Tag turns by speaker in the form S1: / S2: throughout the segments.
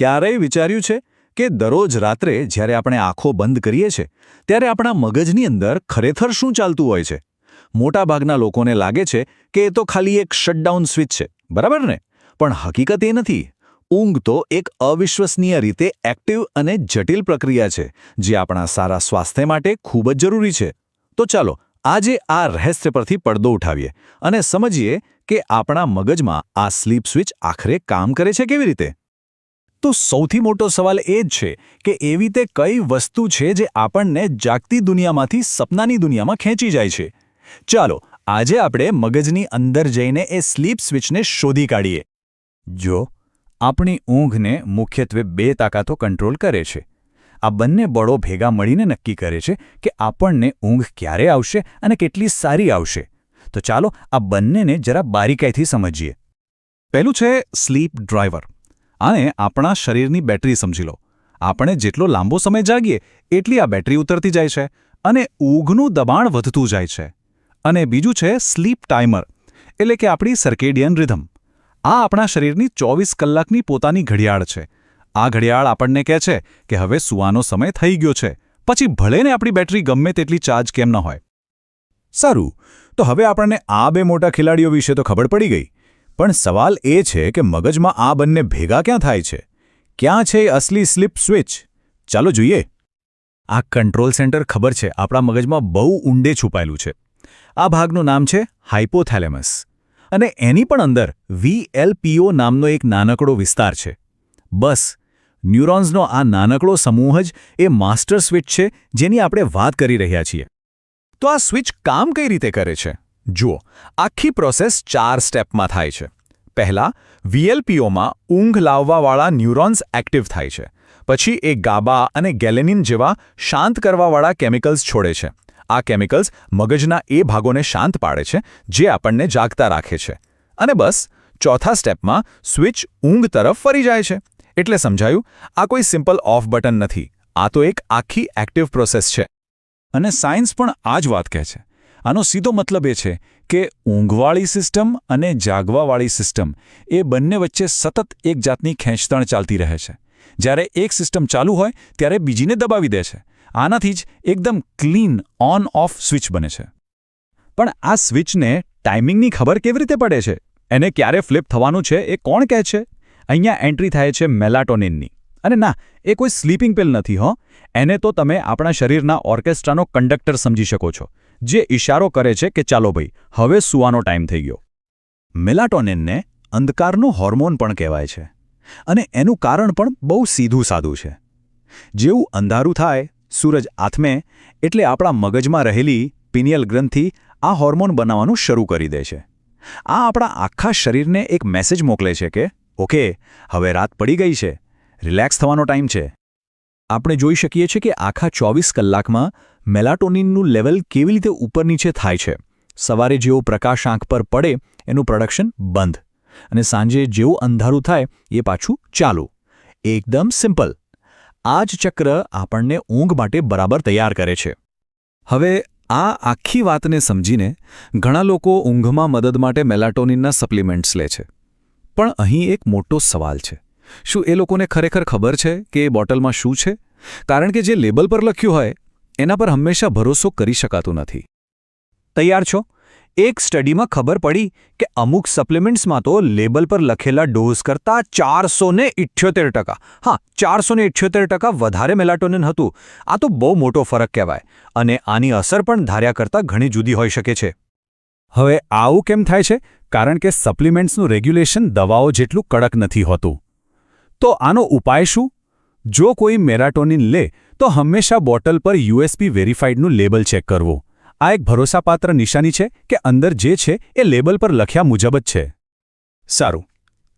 S1: ક્યારેય વિચાર્યું છે કે દરરોજ રાત્રે જ્યારે આપણે આંખો બંધ કરીએ છીએ, ત્યારે આપણા મગજની અંદર ખરેખર શું ચાલતું હોય છે? મોટાભાગના લોકોને લાગે છે કે એ તો ખાલી એક શટડાઉન સ્વિચ છે, બરાબર ને? પણ હકીકત એ નથી. ઊંઘ તો એક અવિશ્વસનીય રીતે એક્ટિવ અને જટિલ પ્રક્રિયા છે, જે આપણા સારા સ્વાસ્થ્ય માટે ખૂબ જ જરૂરી છે. તો ચાલો, આજે આ રહસ્ય પરથી પડદો ઉઠાવીએ અને સમજીએ કે આપણા મગજમાં આ સ્લીપ સ્વિચ આખરે કામ કરે છે કેવી રીતે? તો સૌથી મોટો સવાલ એ જ છે કે એવી તે કઈ વસ્તુ છે જે આપણને જાગતી દુનિયામાંથી સપનાની દુનિયામાં ખેંચી જાય છે? ચાલો, આજે આપણે મગજની અંદર જઈને એ સ્લીપ સ્વિચને શોધી કાઢીએ. જો આપણી ઊંઘને મુખ્યત્વે બે તાકાતો કંટ્રોલ કરે છે. આ બંને બળો ભેગા મળીને નક્કી કરે છે કે આપણને ઊંઘ ક્યારે આવશે અને કેટલી સારી આવશે. તો ચાલો આ બંનેને જરા બારીકાઈથી સમજીએ. પહેલું છે સ્લીપ ડ્રાઈવર. આને આપણા શરીરની બેટરી સમજી લો. આપણે જેટલો લાંબો સમય જાગીએ, એટલી આ બેટરી ઉતરતી જાય છે અને ઊંઘનું દબાણ વધતું જાય છે. અને બીજું છે સ્લીપ ટાઈમર, એટલે કે આપણી સર્કેડિયન રિધમ આ આપણા શરીરની ચોવીસ કલાકની પોતાની ઘડિયાળ છે. આ ઘડિયાળ આપણને કહે છે કે હવે સૂવાનો સમય થઈ ગયો છે, પછી ભલેને આપણી બેટરી ગમે તેટલી ચાર્જ કેમ ન હોય. સારું, તો હવે આપણને આ બે મોટા ખેલાડીઓ વિશે તો ખબર પડી ગઈ. પણ સવાલ એ છે કે મગજમાં આ બંને ભેગા ક્યાં થાય છે? ક્યાં છે અસલી સ્લીપ સ્વિચ? ચાલો જોઈએ. આ કંટ્રોલ સેન્ટર ખબર છે, આપણા મગજમાં બહુ ઊંડે છુપાયેલું છે. આ ભાગનું નામ છે હાઇપોથેલેમસ અને એની પણ અંદર વીએલપીઓ નામનો એક નાનકડો વિસ્તાર છે. બસ, ન્યુરોન્સનો આ નાનકડો સમૂહ જ એ માસ્ટર સ્વિચ છે જેની આપણે વાત કરી રહ્યા છીએ. તો આ સ્વિચ કામ કઈ રીતે કરે છે? જુઓ, આખી પ્રોસેસ ચાર સ્ટેપમાં થાય છે. પહેલા, વીએલપીઓમાં ઊંઘ લાવવાવાળા ન્યુરોન્સ એક્ટિવ થાય છે. પછી એ ગાબા અને ગેલેનિન જેવા શાંત કરવાવાળા કેમિકલ્સ છોડે છે. આ કેમિકલ્સ મગજના એ ભાગોને શાંત પાડે છે, જે આપણને જાગતા રાખે છે. અને બસ, ચોથા સ્ટેપમાં સ્વિચ ઊંઘ તરફ ફરી જાય છે. એટલે સમજાયું, આ કોઈ સિમ્પલ ઓફ બટન નથી. આ તો એક આખી એક્ટિવ પ્રોસેસ છે. અને સાયન્સ પણ આ જ વાત કહે છે. આનો સીધો મતલબ એ છે કે ઊંઘવાળી સિસ્ટમ અને જાગવાવાળી સિસ્ટમ એ બંને વચ્ચે સતત એક જાતની ખેંચતાણ ચાલતી રહે છે. જ્યારે એક સિસ્ટમ ચાલુ હોય, ત્યારે બીજીને દબાવી દે છે. આનાથી જ એકદમ ક્લીન ઓન ઓફ સ્વિચ બને છે. પણ આ સ્વિચને ટાઈમિંગની ખબર કેવી રીતે પડે છે? એને ક્યારે ફ્લિપ થવાનું છે એ કોણ કહે છે? અહીંયા એન્ટ્રી થાય છે મેલાટોનિનની. અને ના, એ કોઈ સ્લીપિંગ પિલ નથી, હો. એને તો તમે આપણા શરીરના ઓર્કેસ્ટ્રાનો કંડક્ટર સમજી શકો છો, જે ઇશારો કરે છે કે ચાલો ભાઈ, હવે સૂવાનો ટાઈમ થઈ ગયો. મેલાટોનિનને અંધકારનું હોર્મોન પણ કહેવાય છે, અને એનું કારણ પણ બહુ સીધું સાદું છે. જેવું અંધારું થાય, સૂરજ આથમે, એટલે આપણા મગજમાં રહેલી પિનિયલ ગ્રંથિ આ હોર્મોન બનાવવાનું શરૂ કરી દે છે. આ આપણા આખા શરીરને એક મેસેજ મોકલે છે કે, ઓકે, હવે રાત પડી ગઈ છે રિલેક્સ થવાનો ટાઈમ છે. આપણે જોઈ શકીએ છીએ કે આખા ચોવીસ કલાકમાં મેલાટોનિનનું લેવલ કેવી રીતે ઉપર નીચે થાય છે. સવારે જેવો પ્રકાશ આંખ પર પડે, એનું પ્રોડક્શન બંધ. અને સાંજે જેવું અંધારું થાય, એ પાછું ચાલુ. એકદમ સિમ્પલ. આ જ ચક્ર આપણને ઊંઘ માટે બરાબર તૈયાર કરે છે. હવે, આ આખી વાતને સમજીને ઘણા લોકો ઊંઘમાં મદદ માટે મેલાટોનિનના સપ્લિમેન્ટ્સ લે છે. પણ અહીં એક મોટો સવાલ છે. શું એ લોકોને ખરેખર ખબર છે કે એ બોટલમાં શું છે? કારણ કે જે લેબલ પર લખ્યું હોય, એના પર હંમેશા ભરોસો કરી શકાતું નથી. તૈયાર છો? એક સ્ટડીમાં ખબર પડી કે અમુક સપ્લિમેન્ટ્સમાં તો લેબલ પર લખેલા ડોઝ કરતાં ચારસો ને ઇઠ્યોતેર ટકા. હા ચારસો ને ઇઠ્યોતેર ટકા વધારે મેલાટોનિન હતું. આ તો બહુ મોટો ફરક કહેવાય. અને આની અસર પણ ધાર્યા કરતાં ઘણી જુદી હોઈ શકે છે. હવે આવું કેમ થાય છે? કારણ કે સપ્લિમેન્ટ્સનું રેગ્યુલેશન દવાઓ જેટલું કડક નથી હોતું. તો આનો ઉપાય શું? જો કોઈ મેરાટોનિન લે, તો હંમેશા બોટલ પર યુએસપી વેરીફાઈડનું લેબલ ચેક કરવું. આ એક ભરોસાપાત્ર નિશાની છે કે અંદર જે છે એ લેબલ પર લખ્યા મુજબ જ છે. સારું.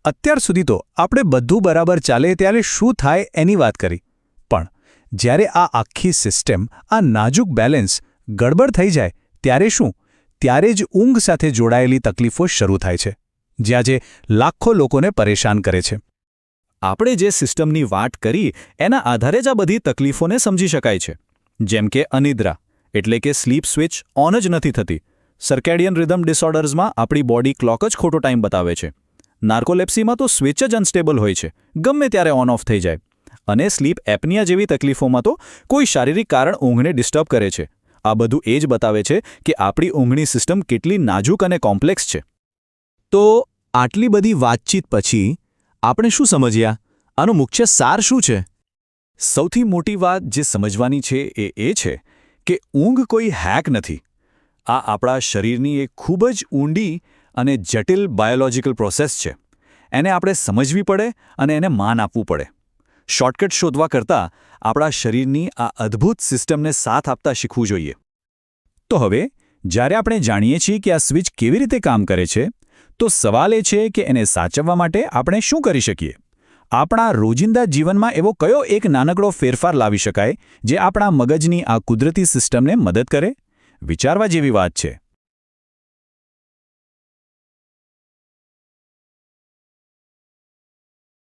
S1: અત્યાર સુધી તો આપણે બધું બરાબર ચાલે ત્યારે શું થાય એની વાત કરી. પણ, જ્યારે આ આખી સિસ્ટમ, આ નાજુક બેલેન્સ ગડબડ થઈ જાય, ત્યારે શું? ત્યારે જ ઊંઘ સાથે જોડાયેલી તકલીફો શરૂ થાય છે. જ્યાં જે લાખો લોકોને પરેશાન કરે છે. આપણે જે સિસ્ટમની વાત કરી, એના આધારે જ આ બધી તકલીફોને સમજી શકાય છે. જેમ કે અનિદ્રા, એટલે કે સ્લીપ સ્વિચ ઓન જ નથી થતી. સર્કેડિયન રિધમ ડિસઓર્ડર્સમાં આપણી બોડી ક્લોક જ ખોટો ટાઈમ બતાવે છે. નાર્કોલેપ્સીમાં તો સ્વિચ જ અનસ્ટેબલ હોય છે, ગમે ત્યારે ઓન ઓફ થઈ જાય. અને સ્લીપ એપનિયા જેવી તકલીફોમાં તો કોઈ શારીરિક કારણ ઊંઘને ડિસ્ટર્બ કરે છે. આ બધું એ જ બતાવે છે કે આપણી ઊંઘની સિસ્ટમ કેટલી નાજુક અને કોમ્પ્લેક્સ છે.
S2: તો આટલી બધી વાતચીત પછી આપણે શું સમજ્યા આનો મુખ્ય સાર શું છે?
S1: સૌથી મોટી વાત જે સમજવાની છે એ એ છે કે ઊંઘ કોઈ હેક નથી. આ આપણા શરીરની એક ખૂબ જ ઊંડી અને જટિલ બાયોલોજિકલ પ્રોસેસ છે. એને આપણે સમજવી પડે અને એને માન આપવું પડે. શોર્ટકટ શોધવા કરતાં આપણા શરીરની આ અદ્ભુત સિસ્ટમને સાથ આપતા શીખવું જોઈએ. તો હવે, જ્યારે આપણે જાણીએ છીએ કે આ સ્વિચ કેવી રીતે કામ કરે છે તો સવાલ એ છે કે એને સાચવવા માટે આપણે શું કરી શકીએ? આપણા રોજિંદા જીવનમાં એવો કયો એક નાનકડો ફેરફાર લાવી શકાય, જે આપણા મગજની આ કુદરતી સિસ્ટમને મદદ કરે? વિચારવા જેવી વાત છે.